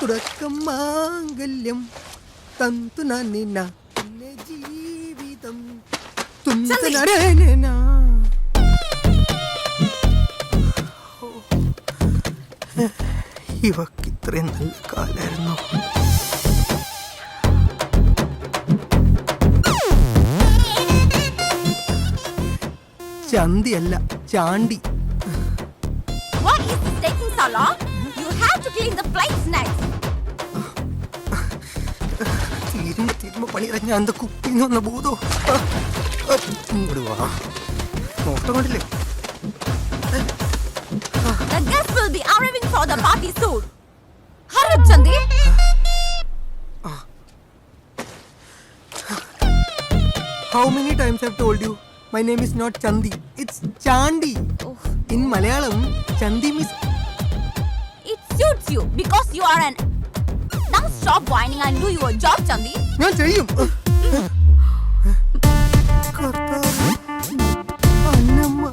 തുടക്കം മാംഗല്യം തന്തു പിന്നെ ജീവിതം. ഇവക്ക് ഇത്രയും നല്ല കാലായിരുന്നു ചന്തിയല്ല Chandy What is taking so long? You have to clean the plates next. തീരുമ്പോ തീരുമ്പോ പണിയിറങ്ങി അന്ത കുപ്പിന്ന് വന്ന ഭൂതോ ആ, ആ, ഇങ്ങോട്ട് വാ നോട്ടം കണ്ടില്ലേ The guests will be arriving for the party soon. Hurry up, Chandi. How many times I've told you my name is not Chanthi it's Chandi in Malayalam Chandi means It suits you because you are an. Stop whining and do your job, Chandi. ഞാൻ ചെയ്യും കർത്താവേ. അന്നമ്മ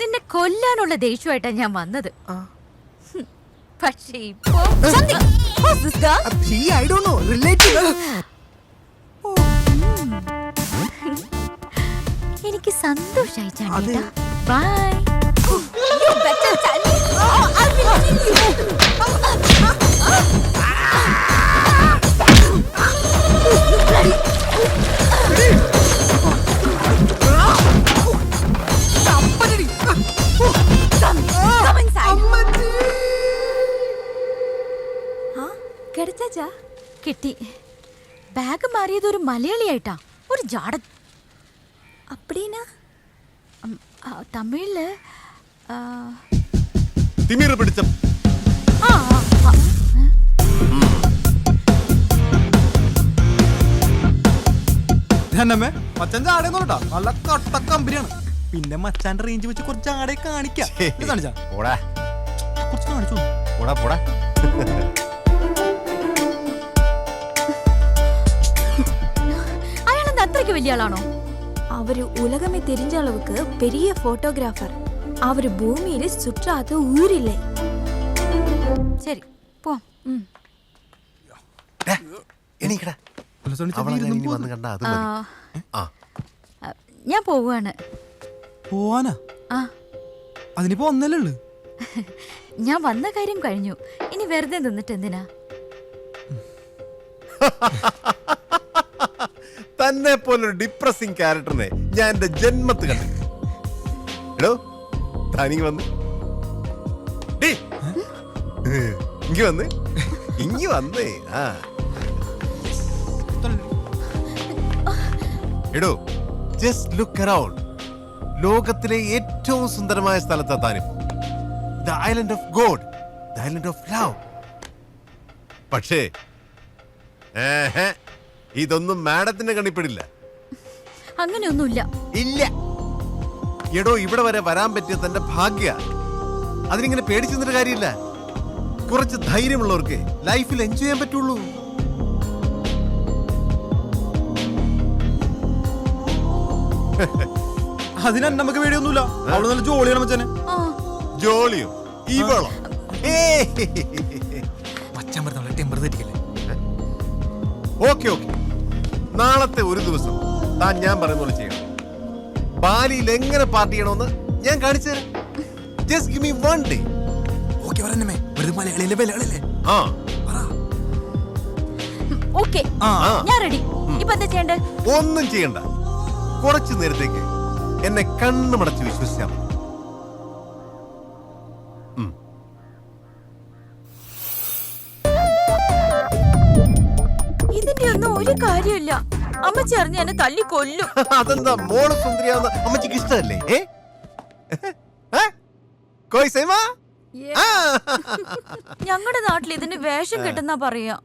നിന്നെ കൊല്ലാനുള്ള ദേഷ്യമായിട്ടാ ഞാൻ വന്നത് ആ. പക്ഷേ ഇപ്പോ Chandi, who's this girl? She I don't know, related എനിക്ക് സന്തോഷായി. ചാണ്ടിട്ടാ ബൈ കിട്ടി. ബാഗ് മാറിയത് ഒരു മലയാളിയായിട്ടാ. ഒരു ജാട அப்படின்னா ഉം, ആ, തമിഴില് ആ, തിമിറ് പിടിച്ച ആ, ആ, എന്നമ്മേ മച്ചാൻ ചാടയൊന്നുമില്ലട്ടാ നല്ല കട്ട കമ്പനിയാണ് പിന്നെ മച്ചാന്റെ റേഞ്ച് വെച്ച് കുറച്ച് ആടെ കാണിക്കാം ഇത് കാണിച്ചാ പോടാ കുറച്ച് കാണിച്ചു പോടാ പോടാ അയാളെന്താ അത്രയ്ക്ക് വലിയ ആളാണോ அவரு உலகமே தெரிஞ்ச அளவுக்கு பெரிய போட்டோகிராஃபர் அவரு பூமியில சுற்றாத ஊர் இல்லை ശരി പോവാം ഉം. എണീക്കടാ അല്ല, സോണിച്ചാ, അവളെ ഇരുന്നും ഇനി വന്ന് പോന്ന്. കണ്ട അത് ആ, മതി ആ ആ, ഞാൻ പോവാണ് പോവാനാ ആ അതിനിപ്പോ ഒന്നല്ലേ ഉള്ളു ഞാൻ വന്ന കാര്യം കഴിഞ്ഞു ഇനി വെറുതെ നിന്നിട്ട് എന്തിനാ തന്നെ പോലൊരു ഡിപ്രസിംഗ് ക്യാരക്ടറിനെ ഞാൻ എന്റെ ജന്മത്ത് കണ്ടു. എടോ താനിങ് വന്ന്. ഇങ്ങി വന്ന്. ഇങ്ങി വന്നേ. ആ. എടോ ജസ്റ്റ് ലുക്ക് അറൌണ്ട് ലോകത്തിലെ ഏറ്റവും സുന്ദരമായ സ്ഥലത്താ താനും the island of God the island of love പക്ഷേ ഏഹ്, ഇതൊന്നും മാഡത്തിന്റെ കണിപ്പിടില്ല അങ്ങനെയൊന്നുമില്ല. ഇല്ല. എടോ ഇവിടെ വരെ വരാൻ പറ്റിയ തന്റെ ഭാഗ്യ. അതിനിങ്ങനെ പേടിച്ചെന്നിട്ട് കാര്യമില്ല. കുറച്ച് ധൈര്യമുള്ളവർക്ക് ലൈഫിൽ എൻജോയ് ചെയ്യാൻ പറ്റുള്ളൂ. അതിന് നമുക്ക് പേടിയൊന്നുമില്ല. അവൾ നല്ല ജോളിയാണ് മച്ചാനെ. ആ. ജോളിയോ? ഇവളോ? മച്ചാൻ പറഞ്ഞ ടെമ്പർ തെറ്റിക്കല്ലേ? Okay okay. നാളത്തെ ഒരു ദിവസം താൻ ഞാൻ പറയുന്ന പോലെ ചെയ്യണം. ബാലിയിൽ എങ്ങനെ പാർട്ടി ചെയ്യണമെന്ന് ഞാൻ കാണിച്ചു തരാം. Just give me one day okay പറഞ്ഞമേ ഒരു മലയാളിയിലെ ബലയാളല്ലേ ആ. ഓക്കെ ഞാൻ റെഡി ഇപ്പൊ എന്താ ചെയ്യണ്ടേ ഒന്നും ചെയ്യണ്ട. കുറച്ചു നേരത്തേക്ക് എന്നെ കണ്ണുമടച്ച് വിശ്വസിച്ചാൽ കാര്യമില്ല. അമ്മച്ചി അറിഞ്ഞ എന്നെ തല്ലി കൊല്ലും. അതെന്താ മോൾ സുന്ദരിയാവുന്ന അമ്മച്ചിക്ക് ഇഷ്ടമല്ലേ? ഏ? ഏ? കോയ് സേമാ? ആ. ഞങ്ങളുടെ നാട്ടിൽ ഇതിന് വേഷം കെട്ടുന്ന പറയാ.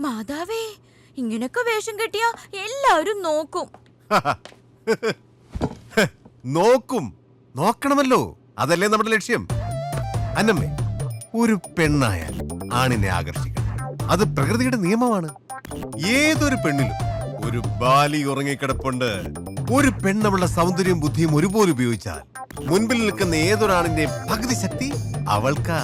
മാതാവേ ഇങ്ങനൊക്കെ വേഷം കെട്ടിയാ എല്ലാവരും നോക്കും. നോക്കും. നോക്കണമല്ലോ. അതല്ലേ നമ്മുടെ ലക്ഷ്യം. അന്നമ്മേ ഒരു പെണ്ണായാൽ ആണിനെ ആകർഷിക്കണം. അത് പ്രകൃതിയുടെ നിയമമാണ്. ഏതൊരു പെണ്ണിലും ഒരു ബാലി ഉറങ്ങിക്കിടപ്പുണ്ട്. ഒരു പെണ്ണവളുടെ സൗന്ദര്യവും ബുദ്ധിയും ഒരുപോലെ ഉപയോഗിച്ചാൽ മുൻപിൽ നിൽക്കുന്ന ഏതൊരാണിന്റെ പകുതി ശക്തി അവൾക്കാ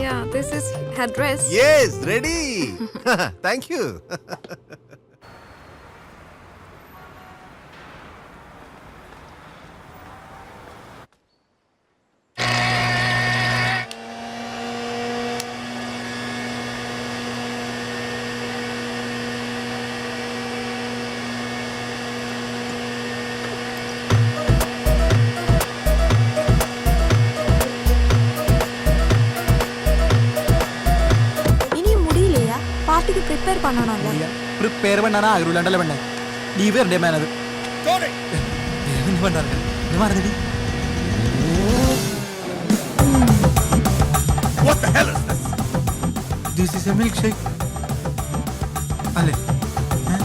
Yeah, this is her dress. Yes, ready. Thank you பண்ணணும்ல പ്രിപ്പയർ പണ്ണാൻ ആഗ്രഹമില്ലാണ്ടല്ലേ പെണ്ണെ നീ വരണ്ടേ മേനത് മറന്നിടി What the hell is this? This is a milk shake അല്ലേ ഏ?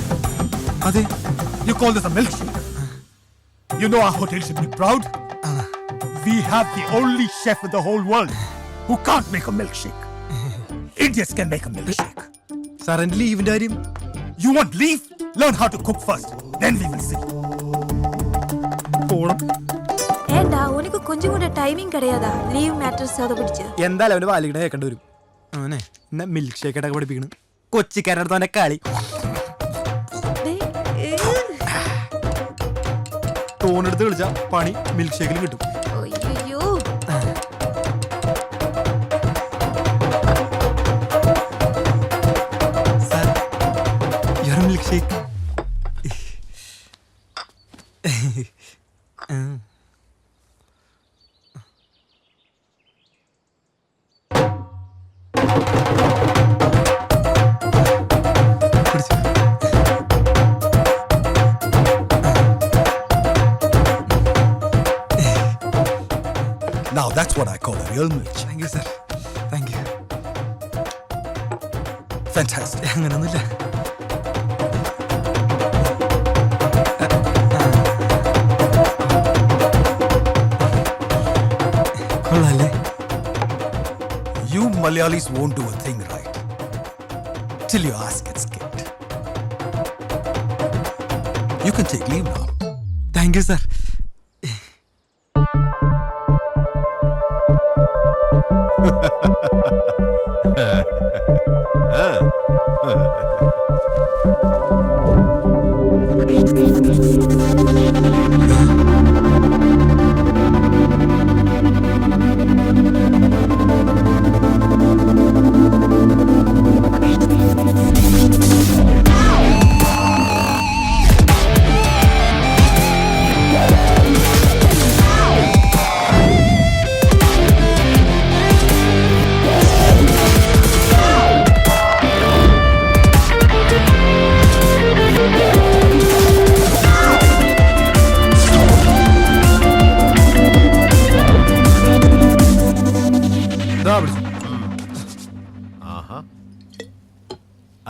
അതെ You call this a milkshake? You know our hotel should be proud. We have the only chef in the whole world who can't make a milkshake. Indians can make a milkshake. Sir എൻ്റെ ലീവിന്റെ കാര്യം You want leave? Learn how to cook first. Then we will see. പോണം ஏண்டா உனக்கு கொஞ்சம் கூட timing கிடையாதா leave matters அதை பிடிச்சு എന്തായാലും അവന്റെ വാലിക്കിടെ കേൾക്കേണ്ടി വരും അവനെ എന്നാ മിൽക്ക് ഷേക്ക് ആയിട്ടൊക്കെ പഠിപ്പിക്കണം കൊച്ചിക്കാരുടെ അടുത്ത് അവന്റെ കളി ടോണെടുത്ത് കളിച്ചാ പണി മിൽക്ക് ഷേക്കിൽ കിട്ടും Now that's what I call a real milkshake. Thank you sir thank you Fantastic. അങ്ങനൊന്നുമില്ല Malayalis won't do a thing right till your ass gets kicked. You can take leave now. Thank you sir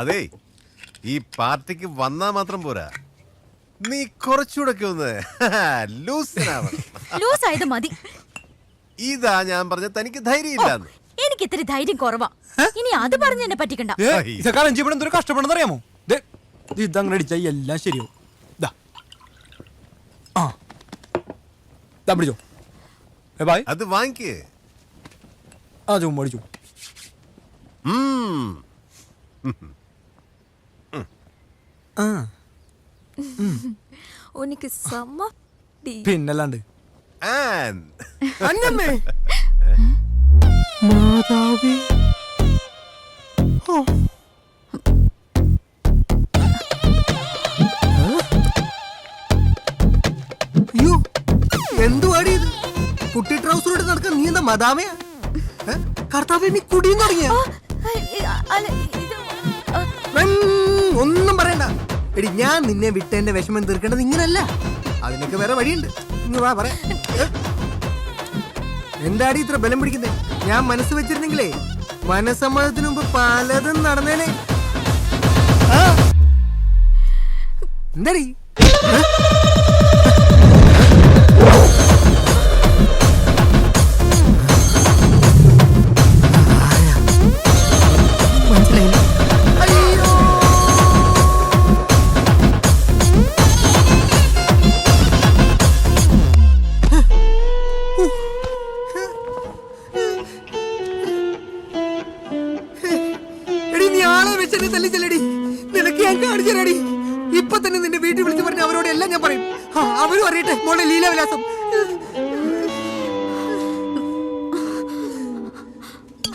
അതെ ഈ പാർട്ടിക്ക് വന്നാ മാത്രം പോരാ. നീ കുറച്ചുകൂടെ ഒന്ന് ലൂസ് ആയത് മതി. ഇതാ ഞാൻ പറഞ്ഞ തനിക്ക് ധൈര്യമില്ലാന്ന്. എനിക്ക് ഇത്തിരി ധൈര്യം കുറവാ. ഇനി അത് പറഞ്ഞ് എന്നെ പറ്റിക്കണ്ട. ഇതൊക്കെ അറേഞ്ച് എന്തൊരു കഷ്ടപ്പെടുന്ന അറിയാമോ ദേ, ഇത് ഇതങ്ങനെ അടിച്ചാൽ എല്ലാം ശരിയാവും. ദാ. ആ. ദാ പിടിച്ചോ. ഏ ബായ്. അത് വാങ്ങിക്കേ. ആ ചുമ്മാ അടിച്ചു. ഉനിക്ക് സമ്മ പിന്നല്ലാണ്ട്. മാതാവേ. അയ്യോ എന്തുവാടി ഇത്? കുട്ടി ട്രൗസർ ഇട്ട് നടക്കാൻ നീ എന്താ മതാമയാ കർത്താവെ നീ കുടിയും തുടങ്ങിയ? ഒന്നും പറയണ്ട. എടി ഞാൻ നിന്നെ വിട്ടതിന്റെ വിഷമം തീർക്കേണ്ടത് ഇങ്ങനല്ല. അതിനൊക്കെ വേറെ വഴിയുണ്ട്. ഇങ്ങ് വാ പറ. എന്താടി ഇത്ര ബലം പിടിക്കുന്നേ? ഞാൻ മനസ്സ് വെച്ചിരുന്നെങ്കിലേ മനസ്സമ്മതത്തിന് മുമ്പ് പലതും നടന്നേനെ? എന്താടി?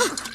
Ugh.